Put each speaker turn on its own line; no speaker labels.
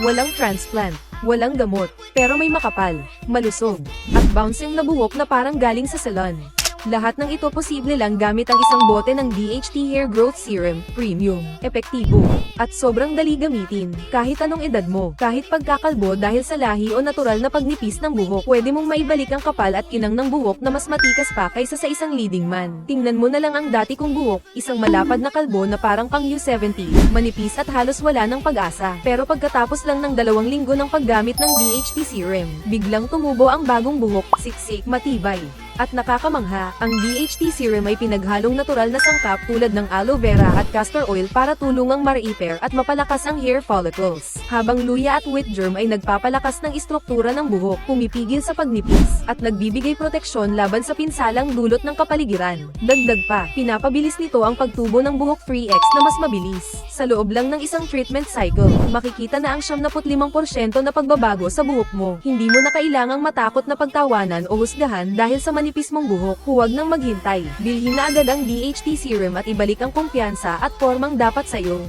Walang transplant, walang gamot, pero may makapal, malusog, at bouncing na buhok na parang galing sa salon. Lahat ng ito posible lang gamit ang isang bote ng DHT Hair Growth Serum, Premium, epektibo, at sobrang dali gamitin, kahit anong edad mo, kahit pagkakalbo dahil sa lahi o natural na pagnipis ng buhok, pwede mong maibalik ang kapal at kinang ng buhok na mas matikas pa kaysa sa isang leading man. Tingnan mo na lang ang dati kong buhok, isang malapad na kalbo na parang pang U70, manipis at halos wala ng pag-asa. Pero pagkatapos lang ng dalawang linggo ng paggamit ng DHT Serum, biglang tumubo ang bagong buhok, siksik, matibay, at nakakamangha, ang DHT serum ay pinaghalong natural na sangkap tulad ng aloe vera at castor oil para tulungang ma-repair at mapalakas ang hair follicles. Habang luya at wheat germ ay nagpapalakas ng istruktura ng buhok, pumipigil sa pagnipis, at nagbibigay proteksyon laban sa pinsalang dulot ng kapaligiran. Dagdag pa, pinapabilis nito ang pagtubo ng buhok 3x na mas mabilis. Sa loob lang ng isang treatment cycle, makikita na ang 75% na pagbabago sa buhok mo. Hindi mo na kailangang matakot na pagtawanan o husgahan dahil sa manipis mong buhok. Huwag nang maghintay. Bilhin na agad ang DHT serum at ibalik ang kumpiyansa at formang dapat sa'yo.